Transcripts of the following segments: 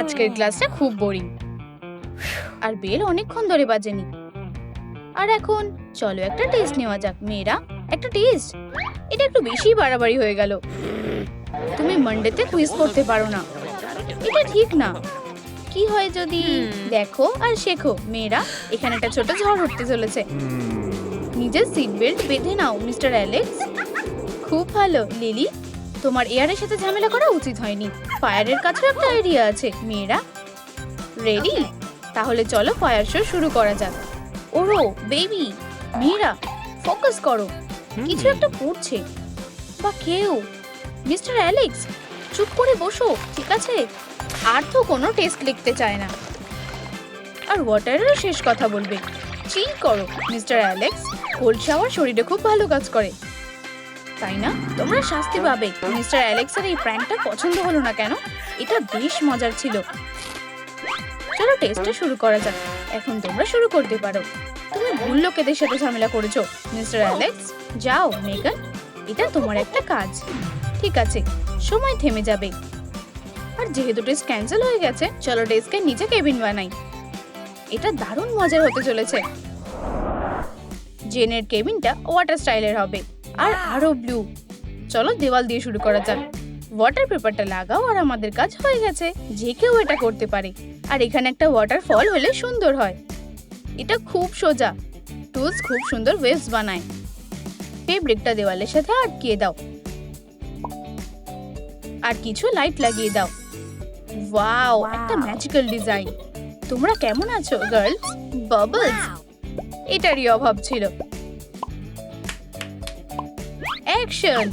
আজকের ক্লাসটা খুব বোরিং আর বেল অনেকক্ষণ ধরে বাজেনি। আর এখন চলো একটা টেস্ট নেওয়া যাক মেয়েরা। একটা টেস্ট এটা একটু বেশি বাড়াবাড়ি হয়ে গেল। তুমি মানডেতে কুইজ করতে পারো না। এটা ঠিক না। কি হয় যদি দেখো আর শেখো। মেয়েরা এখানে একটা ছোট ঝড় উঠতে চলেছে। নিজের সিট বেল্ট বেঁধে নাও মিস্টার অ্যালেক্স খুব ভালো লিলি। তোমার এয়ারের সাথে ঝামেলা করা উচিত হয়নি। ফায়ারের কাছেও একটা আইডিয়া আছে মেয়েরা। রেডি তাহলে চলো ফায়ার শো শুরু করা যাক। ওরো বেবি মেয়েরা ফোকাস করো। কিছু একটা পড়ছে বা কেউ। মিস্টার অ্যালেক্স চুপ করে বসো ঠিক আছে? আর তো কোনো টেস্ট লিখতে চায় না। আর ওয়াটারেরও শেষ কথা বলবে। চিল করো মিস্টার অ্যালেক্স কোল্ড শাওয়ার শরীরে খুব ভালো কাজ করে। তাই না? তোমরা শাস্তি পাবে। মিস্টার অ্যালেক্সের এই প্র্যাঙ্কটা পছন্দ হলো না কেন? এটা বেশ মজার ছিল। চলো টেস্টটা শুরু করা যাক। এখন তোমরা শুরু করতে পারো। তুমি ভুল লোকেদের সাথে ঝামেলা করেছ, মিস্টার অ্যালেক্স। যাও, মেগান। এটা তোমার একটা কাজ। ঠিক আছে, সময় থেমে যাবে। আর যেহেতু টেস্ট ক্যান্সেল হয়ে গেছে, চলো ডেস্কের নিচে কেবিন বানাই। এটা দারুণ মজার হতে চলেছে। জেনের কেবিনটা ওয়াটার স্টাইলের হবে। আর আরও ব্লু চলো দেওয়াল দিয়ে শুরু করা যাক। ওয়াটার পেপারটা লাগাও আর আমাদের কাজ হয়ে গেছে। যে কেউ এটা করতে পারে। আর এখানে একটা ওয়াটার ফল হলে সুন্দর হয়। এটা খুব সোজা। টুলস খুব সুন্দর ওয়েভস বানায়। ফেব্রিকটা দেওয়ালের সাথে আটকিয়ে দাও। আর কিছু লাইট লাগিয়ে দাও। ওয়াও একটা ম্যাজিক্যাল ডিজাইন তোমরা কেমন আছো গার্লস বাবলস এটারই অভাব ছিল। অ্যাকশন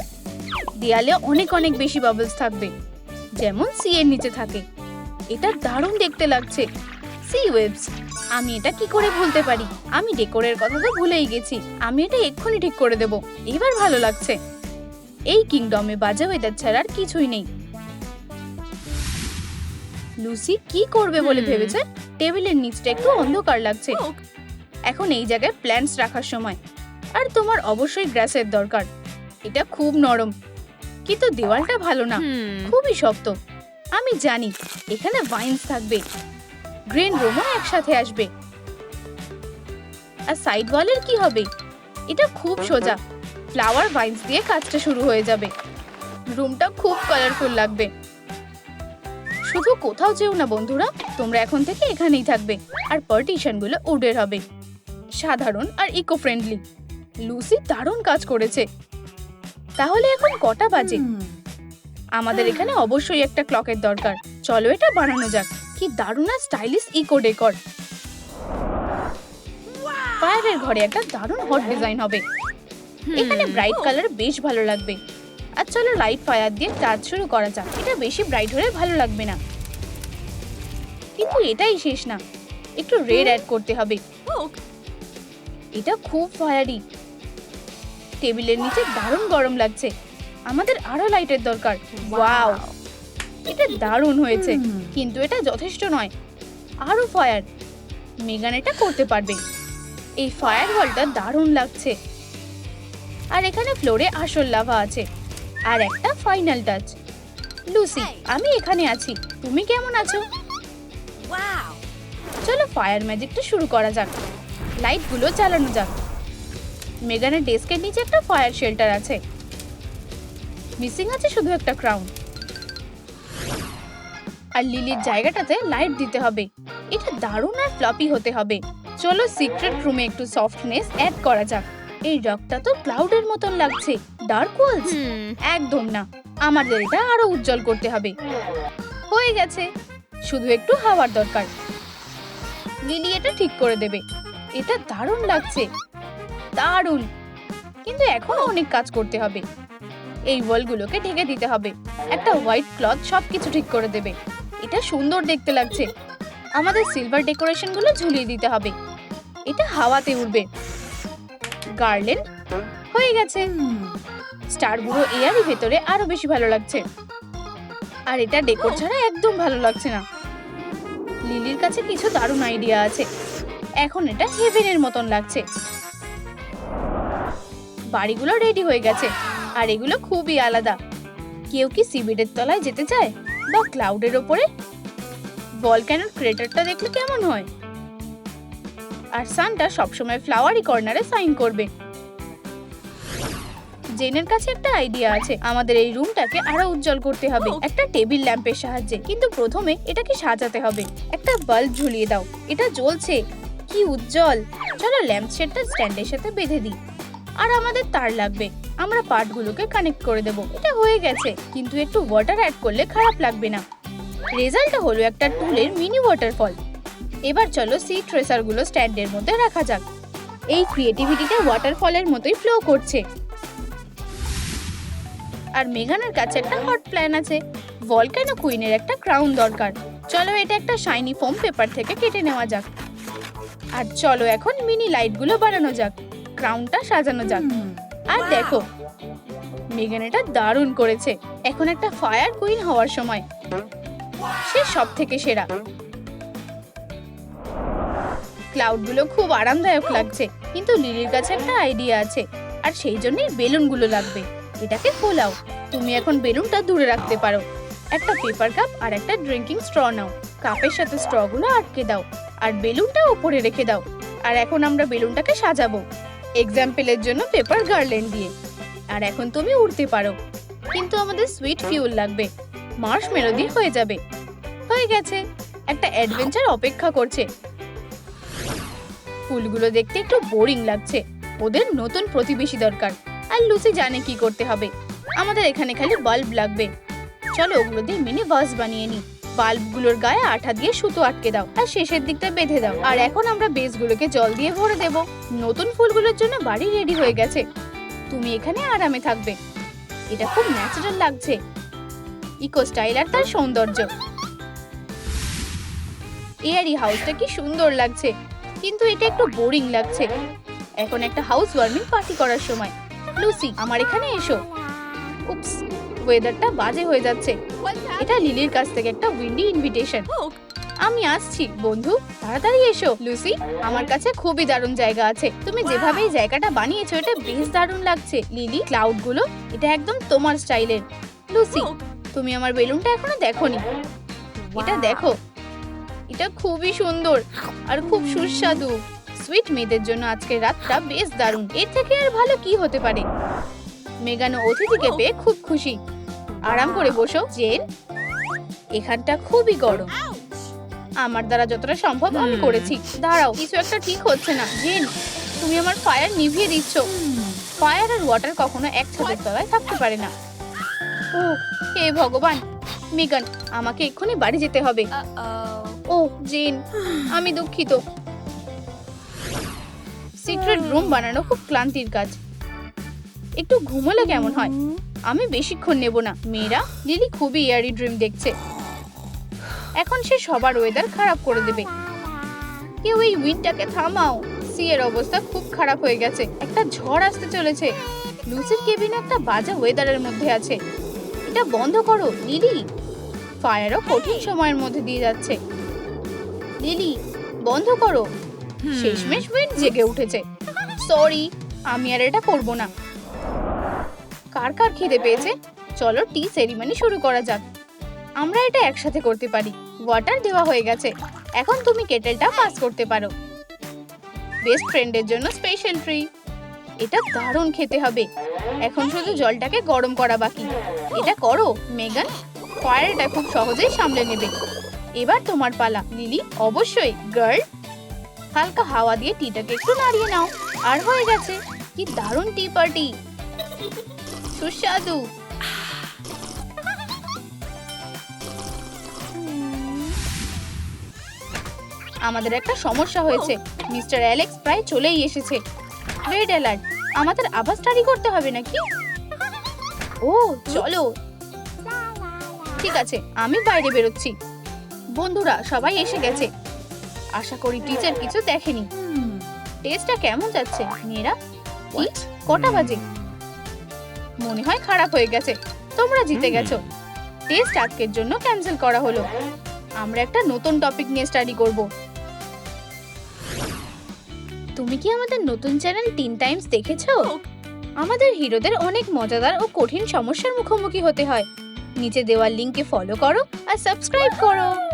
দেয়ালে অনেক অনেক বেশি বাবলস থাকবে। যেমন সি এর নিচে থাকে। এটা দারুণ দেখতে লাগছে। সি ওয়েবস আমি এটা কি করে ভুলতে পারি? আমি ডেকোরের কথা তো ভুলেই গেছি। আমি এটা এক্ষুনি ঠিক করে দেব। এবার ভালো লাগছে। এই কিংডমে বাজে ওয়েদার ছাড়া আর কিছুই নেই। লুসি কি করবে বলে। ভেবেছে? টেবিলের নিচটা একটু অন্ধকার লাগছে। এখন এই জায়গায় প্ল্যান্টস রাখার সময়। আর তোমার অবশ্যই গ্রাসের দরকার। এটা খুব নরম। কিন্তু দেওয়ালটা ভালো না খুবই শক্ত। আমি জানি এখানে ভাইন্স থাকবে। গ্রিন রুমও একসাথে আসবে। আর সাইড ওয়ালের কি হবে? এটা খুব সোজা। ফ্লাওয়ার ভাইন্স দিয়ে কাজটা শুরু হয়ে যাবে। রুমটা খুব কালারফুল লাগবে। শুধু কোথাও যেও না বন্ধুরা তোমরা এখন থেকে এখানেই থাকবে। আর পার্টিশনগুলো উডের হবে। সাধারণ আর ইকো ফ্রেন্ডলি লুসি দারুণ কাজ করেছে। তাহলে এখন কটা বাজে? আমাদের এখানে অবশ্যই একটা ক্লকের দরকার। চলো এটা বানানো যাক। কি দারুণ আর স্টাইলিশ ইকো ডেকর ফায়ারের ঘরে একটা দারুণ হট ডিজাইন হবে। এখানে ব্রাইট কালার বেশ ভালো লাগবে। আর চলো লাইট ফায়ার দিয়ে কাজ শুরু করা যাক। এটা বেশি ব্রাইট হলে ভালো লাগবে না। কিন্তু এটাই শেষ না। একটু রেড অ্যাড করতে হবে। এটা খুব ফায়ারি টেবিলের নিচে দারুণ গরম লাগছে। আমাদের আরও লাইটের দরকার। ওয়াও এটা দারুণ হয়েছে। কিন্তু এটা যথেষ্ট নয়। আরও ফায়ার। মেগান এটা করতে পারবে। এই ফায়ার ওয়ালটা দারুণ লাগছে। আর এখানে ফ্লোরে আসল লাভা আছে। আর একটা ফাইনাল টাচ। লুসি আমি এখানে আছি। তুমি কেমন আছো? চলো ফায়ার ম্যাজিকটা শুরু করা যাক। লাইটগুলো চালানো যাক। মেগানের ডেস্কের নিচে একটা ফায়ার শেল্টার আছে। মিসিং আছে শুধু একটা ক্রাউন। আর লিলির জায়গাটাতে লাইট দিতে হবে। এটা দারুণ আর ফ্লপি হতে হবে। চলো সিক্রেট রুমে একটু সফটনেস অ্যাড করা যাক। এই রকটা তো ক্লাউডের মতন লাগছে ডার্ক ওয়ালস? একদম না। আমাদের এটা আরও উজ্জ্বল করতে হবে। হয়ে গেছে। শুধু একটু হাওয়ার দরকার। লিলি এটা ঠিক করে দেবে। এটা দারুণ লাগছে। দারুণ। কিন্তু এখনও অনেক কাজ করতে হবে। এই ওয়ালগুলোকে ঢেকে দিতে হবে। একটা হোয়াইট ক্লথ সবকিছু ঠিক করে দেবে। এটা সুন্দর দেখতে লাগছে। আমাদের সিলভার ডেকোরেশনগুলো ঝুলিয়ে দিতে হবে। এটা হাওয়াতে উড়বে। গার্লেন, হয়ে গেছে। স্টার স্টারগুলো এয়ারই ভেতরে আরও বেশি ভালো লাগছে। আর এটা ডেকোর ছাড়া একদম ভালো লাগছে না। লিলির কাছে কিছু দারুণ আইডিয়া আছে। এখন এটা হেভেনের মতন লাগছে। বাড়িগুলো রেডি হয়ে গেছে। আর এগুলো খুবই আলাদা। কেউ কি সিবিডের তলায় যেতে চায়? বা ক্লাউডের ওপরে? ভলক্যানোর ক্রেটারটা দেখলে কেমন হয়? আর সানটা সবসময় ফ্লাওয়ারি কর্নারে সাইন করবে। জেনের কাছে একটা আইডিয়া আছে। আমাদের এই রুমটাকে আরও উজ্জ্বল করতে হবে। একটা টেবিল ল্যাম্পের সাহায্যে। কিন্তু প্রথমে এটাকে সাজাতে হবে। একটা বাল্ব ঝুলিয়ে দাও। এটা জ্বলছে। কি উজ্জ্বল! চলো ল্যাম্প শেডটা স্ট্যান্ডের সাথে বেঁধে দিই। আর আমাদের তার লাগবে। আমরা পার্টগুলোকে কানেক্ট করে দেব। এটা হয়ে গেছে। কিন্তু একটু ওয়াটার অ্যাড করলে খারাপ লাগবে না। রেজাল্টটা হলো একটা টুলের মিনি ওয়াটারফল এবার চলো সি ট্রেসারগুলো স্ট্যান্ডের মধ্যে রাখা যাক। এই ক্রিয়েটিভিটিটা ওয়াটারফলের মতোই ফ্লো করছে। আর মেগানের কাছে একটা হট প্ল্যান আছে। ভলকানো কুইনের একটা ক্রাউন দরকার? চলো এটা একটা শাইনি ফোম পেপার থেকে কেটে নেওয়া যাক। আর চলো এখন মিনি লাইটগুলো বানানো যাক। ক্রাউনটা সাজানো যাক। আর দেখো মেগান এটা দারুণ করেছে। এখন একটা ফায়ার কুইন হওয়ার সময়। সে সব থেকে সেরা। ক্লাউডগুলো খুব আরামদায়ক লাগছে কিন্তু লিলির কাছে একটা আইডিয়া আছে আর সেই জন্যই বেলুনগুলো লাগবে। এটাকে ফোলাও তুমি এখন বেলুনটা দূরে রাখতে পারো। একটা পেপার কাপ আর একটা ড্রিঙ্কিং স্ট্র নাও। কাপের সাথে স্ট্রগুলো আটকে দাও। আর বেলুনটা উপরে রেখে দাও। আর এখন আমরা বেলুনটাকে সাজাবো। এক্সাম্পলের জন্য পেপার গার্লেন্ড দিয়ে। আর এখন তুমি উড়তে পারো। কিন্তু আমাদের সুইট ফিউল লাগবে। মার্শ মেলোডি হয়ে যাবে। হয়ে গেছে। একটা অ্যাডভেঞ্চার অপেক্ষা করছে। ফুলগুলো দেখতে একটু বোরিং লাগছে। ওদের নতুন প্রতিবেশী দরকার। আর লুসি জানে কি করতে হবে। আমাদের এখানে খালি বাল্ব লাগবে। চলো ওগুলো দিয়ে মিনি বাস বানিয়ে নি বাল্বগুলোর গায়ে আঠা দিয়ে সুতো আটকে দাও আর শেষের দিকটা বেঁধে দাও। আর এখন আমরা বেসগুলোকে জল দিয়ে ভরে দেব। নতুন ফুলগুলোর জন্য বাড়ি রেডি হয়ে গেছে। তুমি এখানে আরামে থাকবে। এটা খুব ন্যাচারাল লাগছে। ইকো স্টাইল আর তার সৌন্দর্য। এয়ারি হাউসটা কি সুন্দর লাগছে। কিন্তু এটা একটু বোরিং লাগছে। এখন একটা হাউস ওয়ার্মিং পার্টি করার সময়। লুসি, আমার এখানে এসো। উপস ওয়েদারটা বাজে হয়ে যাচ্ছে। এটা লিলির কাছ থেকে একটা উইন্ডি ইনভিটেশন আমি আসছি বন্ধু তাড়াতাড়ি এসো। লুসি আমার কাছে খুবই দারুণ জায়গা আছে। তুমি যেভাবে এই জায়গাটা বানিয়েছো এটা বেশ দারুণ লাগছে। লিলি ক্লাউডগুলো এটা একদম তোমার স্টাইলের। লুসি তুমি আমার বেলুনটা এখনও দেখোনি। এটা দেখো। এটা খুবই সুন্দর আর খুব সুস্বাদু। সুইট মেয়েদের জন্য আজকের রাতটা বেশ দারুণ। এর থেকে আর ভালো কি হতে পারে? মেগান অতিথিকে পেয়ে খুব খুশি। আরাম করে বসো। জেন এখানটা খুবই গরম। আমার দ্বারা যতটা সম্ভব আমি করেছি। দাঁড়াও কিছু একটা ঠিক হচ্ছে না। জেন তুমি আমার ফায়ার নিভিয়ে দিচ্ছ। ফায়ার আর ওয়াটার কখনো এক ছাদের তলায় থাকতে পারে না। ও হে ভগবান। মেগান আমাকে এক্ষুনি বাড়ি যেতে হবে। ও জেন আমি দুঃখিত। সিক্রেট রুম বানানো খুব ক্লান্তির কাজ। একটু ঘুমোলে কেমন হয়? আমি বেশিক্ষণ নেব না। মেয়েরা লিলি খুবই ইয়ারি ড্রিম দেখছে। এখন সে সবার ওয়েদার খারাপ করে দেবে। কেউ এই উইন্ডটাকে থামাও। সিয়ের অবস্থা খুব খারাপ হয়ে গেছে। একটা ঝড় আসতে চলেছে। লুসির কেবিনে একটা বাজে ওয়েদারের মধ্যে আছে। এটা বন্ধ করো লিলি ফায়ারও কঠিন সময়ের মধ্যে দিয়ে যাচ্ছে। লিলি বন্ধ করো। শেষমেশ উইন্ড জেগে উঠেছে। সরি আমি আর এটা করব না। কার কার খিদে পেয়েছে? চলো টি সেরিমনি শুরু করা যাক। আমরা এটা একসাথে করতে পারি। ওয়াটার দেওয়া হয়ে গেছে। এখন তুমি কেটেলটা পাস করতে পারো। বেস্ট ফ্রেন্ডের জন্য স্পেশাল ট্রি এটা দারুণ খেতে হবে। এখন শুধু জলটাকে গরম করা বাকি। এটা করো মেগান ফায়ারটা খুব সহজেই সামলে নেবে। এবার তোমার পালা। লিলি অবশ্যই। গার্ল হালকা হাওয়া দিয়ে টিটাকে একটু নাড়িয়ে নাও। আর হয়ে গেছে। কি দারুণ টি পার্টি সুস্বাদু। আমাদের একটা সমস্যা হয়েছে। মিস্টার অ্যালেক্স প্রায় চলেই এসেছে। রেড অ্যালার্ট আমাদের আবার স্টাডি করতে হবে নাকি? ও চলো। ঠিক আছে আমি বাইরে বেরোচ্ছি। বন্ধুরা সবাই এসে গেছে। আশা করি টিচার কিছু দেখেনি। টেস্টটা কেমন যাচ্ছে? মেয়েরা? কটা বাজে? মনে হয় খারাপ হয়ে গেছে। তোমরা জিতে গেছো। টেস্ট আজকের জন্য ক্যান্সেল করা হলো। আমরা একটা নতুন টপিক নিয়ে স্টাডি করব। তুমি কি আমাদের নতুন চ্যানেল টিন টাইমস দেখেছ? আমাদের হিরোদের অনেক মজাদার ও কঠিন সমস্যার মুখোমুখি হতে হয়। নিচে দেওয়ার লিংকে ফলো করো আর সাবস্ক্রাইব করো।